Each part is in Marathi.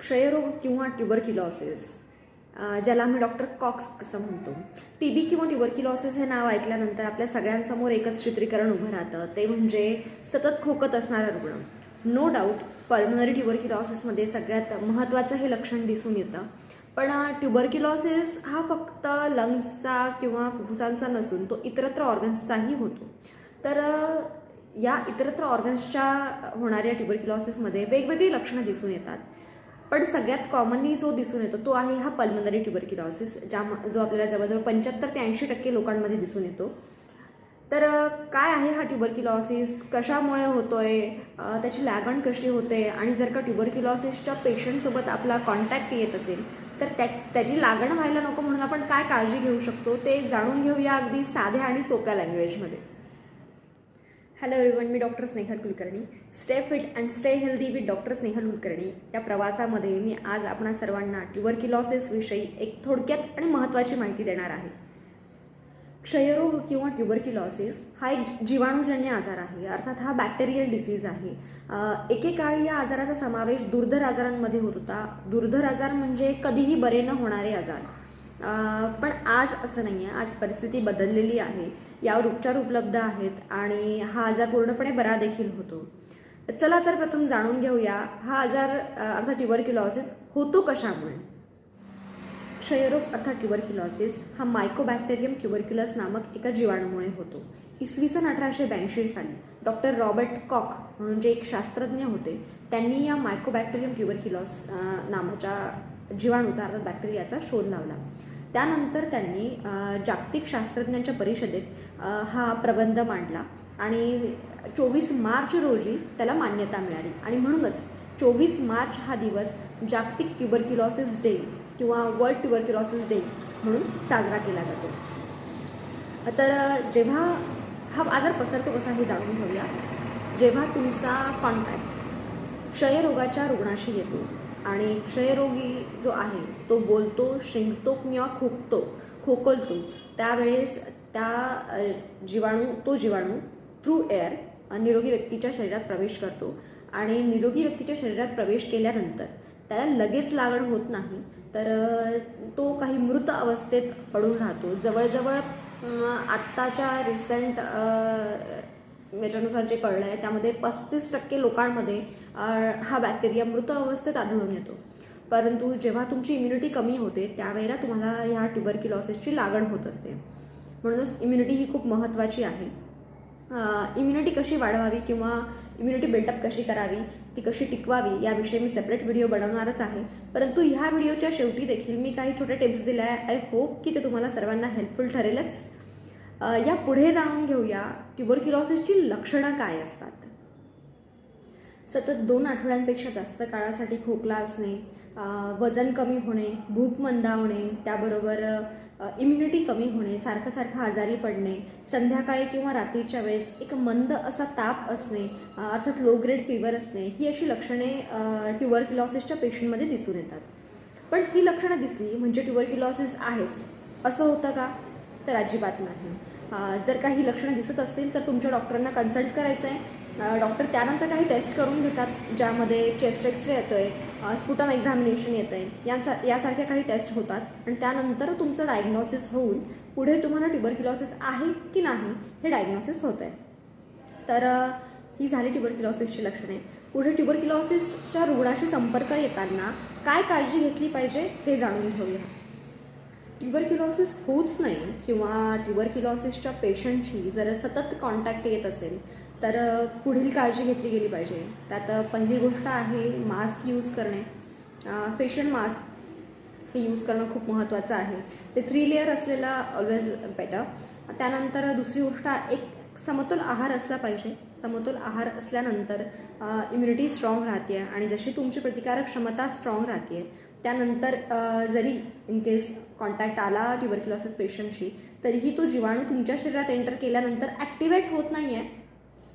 क्षयरोग किंवा ट्युबरक्युलॉसिस ज्याला आम्ही डॉक्टर कॉक्स असं म्हणतो. टी बी किंवा ट्युबरक्युलॉसिस हे नाव ऐकल्यानंतर आपल्या सगळ्यांसमोर एकच चित्रीकरण उभं राहतं. ते म्हणजे सतत खोकत असणारा रुग्ण. नो डाऊट पल्मनरी ट्युबरक्युलॉसिसमध्ये सगळ्यात महत्त्वाचं हे लक्षण दिसून येतं. पण ट्युबरक्युलॉसिस हा फक्त लंग्सचा किंवा फुफ्फुसांचा नसून तो इतरत्र ऑर्गन्सचाही होतो. तर या इतरत्र ऑर्गन्सच्या होणाऱ्या ट्युबरक्युलॉसिसमध्ये वेगवेगळी लक्षणं दिसून येतात. पण सगळ्यात कॉमनली जो दिसून येतो तो आहे हा पल्मनरी ट्युबरक्युलॉसिस ज्या जो आपल्याला जवळजवळ पंच्याहत्तर ते ऐंशी टक्के लोकांमध्ये दिसून येतो. तर काय आहे हा ट्युबरक्युलॉसिस कशामुळे होतो आहे त्याची लागण कशी होते? आणि जर का ट्युबरक्युलॉसिसच्या पेशंटसोबत आपला कॉन्टॅक्ट येत असेल तर त्या त्याची लागण व्हायला नको म्हणून आपण काय काळजी घेऊ शकतो ते जाणून घेऊया अगदी साध्या आणि सोप्या लँग्वेजमध्ये hello even me doctor Snehal Kulkarni. Stay fit and stay healthy with doctor Snehal Kulkarni. या प्रवासामध्ये मी आज आपणा सर्वांना ट्युबरक्युलॉसिसविषयी एक थोडक्यात आणि महत्त्वाची माहिती देणार आहे. क्षयरोग किंवा ट्युबरक्युलॉसिस हा एक जीवाणूजन्य आजार आहे. अर्थात हा बॅक्टेरियल डिसीज आहे. एकेकाळी या आजाराचा समावेश दुर्धर आजारांमध्ये होत होता. दुर्धर आजार म्हणजे कधीही बरे न होणारे आजार. पण आज असं नाही आहे आज परिस्थिती बदललेली आहे. यावर उपचार उपलब्ध आहेत आणि हा आजार पूर्णपणे बरा देखील होतो. चला तर प्रथम जाणून घेऊया हा आजार अर्थात ट्युबरक्युलॉसिस होतो कशामुळे? क्षयरोग अर्थात ट्युबरक्युलॉसिस हा मायकोबॅक्टेरियम ट्युबरक्युलस नामक एका जीवाणूमुळे होतो. इसवी सन अठराशे ब्याऐंशी साली डॉक्टर रॉबर्ट कॉक म्हणून जे एक शास्त्रज्ञ होते त्यांनी या मायकोबॅक्टेरियम ट्युबरक्युलॉस नामाच्या नावाच्या जीवाणूचा अर्थात बॅक्टेरियाचा शोध लावला. त्यानंतर त्यांनी जागतिक शास्त्रज्ञांच्या परिषदेत हा प्रबंध मांडला आणि चोवीस मार्च रोजी त्याला मान्यता मिळाली. आणि म्हणूनच चोवीस मार्च हा दिवस जागतिक ट्युबरक्युलॉसिस डे किंवा वर्ल्ड ट्युबरक्युलॉसिस डे म्हणून साजरा केला जातो. तर जेव्हा हा आजार पसरतो कसा हे जाणून घेऊया. जेव्हा तुमचा कॉन्टॅक्ट क्षयरोगाच्या रुग्णाशी येतो आणि क्षयरोगी जो आहे तो बोलतो शिंकतो किंवा खोकतो खोकलतो. त्यावेळेस त्या जीवाणू तो जीवाणू थ्रू एअर निरोगी व्यक्तीच्या शरीरात प्रवेश करतो. आणि निरोगी व्यक्तीच्या शरीरात प्रवेश केल्यानंतर त्याला लगेच लागण होत नाही तर तो काही मृत अवस्थेत पडून राहतो. जवळजवळ आत्ताच्या रिसेंट याच्यानुसार जे कळलं आहे. त्यामध्ये पस्तीस टक्के लोकांमध्ये हा बॅक्टेरिया मृत अवस्थेत आढळून येतो. परंतु जेव्हा तुमची इम्युनिटी कमी होते त्यावेळेला तुम्हाला ह्या ट्युबरक्युलॉसिसची लागण होत असते. म्हणूनच इम्युनिटी ही खूप महत्त्वाची आहे. इम्युनिटी कशी वाढवावी किंवा इम्युनिटी बिल्डअप कशी करावी ती कशी टिकवावी याविषयी मी सेपरेट व्हिडिओ बनवणारच आहे. परंतु ह्या व्हिडिओच्या शेवटी देखील मी काही छोटे टिप्स दिल्या आहे आय होप की ते तुम्हाला सर्वांना हेल्पफुल ठरेलच. या पुढे जाणून घेऊया ट्युबरक्युलॉसिसची लक्षणं काय असतात. सतत दोन आठवड्यांपेक्षा जास्त काळासाठी खोकला असणे वजन कमी होणे भूक मंदावणे त्याबरोबर इम्युनिटी कमी होणे सारखं सारखं आजारी पडणे संध्याकाळी किंवा रात्रीच्या वेळेस एक मंद असा ताप असणे अर्थात लो ग्रेड फिवर असणे ही अशी लक्षणे ट्युबरक्युलॉसिसच्या पेशंटमध्ये दिसून येतात. पण ही लक्षणं दिसली म्हणजे ट्युबरक्युलॉसिस आहेच. असं होतं का? तर अजिबात नाही. जर काही लक्षणं दिसत असतील तर तुमच्या डॉक्टरांना कन्सल्ट करायचं आहे. डॉक्टर त्यानंतर काही टेस्ट करून घेतात ज्यामध्ये चेस्ट एक्सरे येतो आहे स्पुटम एक्झामिनेशन येतं आहे यांसा यासारख्या काही टेस्ट होतात. आणि त्यानंतर तुमचं डायग्नॉसिस होऊन पुढे तुम्हाला ट्युबरक्युलॉसिस आहे की नाही हे डायग्नॉसिस होतं आहे तर ही झाली ट्युबरक्युलॉसिसची लक्षणे. पुढे ट्युबरक्युलॉसिसच्या रुग्णाशी संपर्क येताना काय काळजी घेतली पाहिजे हे जाणून घेऊया. ट्युबरक्युलॉसिस होच नाही किंवा ट्युबरक्युलॉसिसच्या पेशंटशी जर सतत कॉन्टॅक्ट येत असेल तर पुढील काळजी घेतली गेली पाहिजे. त्यात पहिली गोष्ट आहे मास्क यूज करणे. फेशियल मास्क हे यूज करणं खूप महत्त्वाचं आहे. ते थ्री लेअर असलेला ऑलवेज बेटर त्यानंतर दुसरी गोष्ट एक समतोल आहार असला पाहिजे. समतोल आहार असल्यानंतर इम्युनिटी स्ट्रॉंग राहते आणि जशी तुमची प्रतिकारक क्षमता स्ट्रॉंग राहते त्यानंतर जरी इन केस कॉन्टॅक्ट आला ट्युबरक्युलॉसिस पेशंटशी तरीही तो जीवाणू तुमच्या शरीरात एंटर केल्यानंतर ॲक्टिवेट होत नाही आहे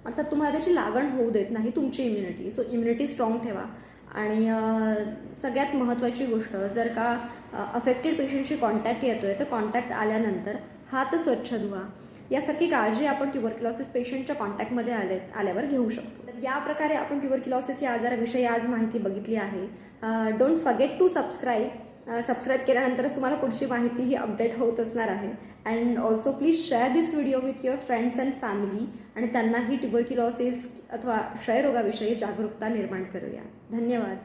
अर्थात तुम्हाला त्याची लागण होऊ देत नाही तुमची इम्युनिटी सो इम्युनिटी स्ट्रॉंग ठेवा. आणि सगळ्यात महत्त्वाची गोष्ट जर का अफेक्टेड पेशंटशी कॉन्टॅक्ट येतो आहे तर कॉन्टॅक्ट आल्यानंतर हात स्वच्छ धुवा. यासारखी काळजी आपण ट्युबरक्युलॉसिस पेशंटच्या कॉन्टॅक्टमध्ये आले आल्यावर घेऊ शकतो. तर या प्रकारे आपण ट्युबरक्युलॉसिस या आजाराविषयी आज माहिती बघितली आहे. Don't forget to subscribe subscribe केल्यानंतरच तुम्हाला पुढची माहिती ही अपडेट होत असणार आहे. And also please share this video with your friends and family आणि त्यांनाही ट्युबरक्युलॉसिस अथवा क्षयरोगाविषयी जागरूकता निर्माण करूया. धन्यवाद.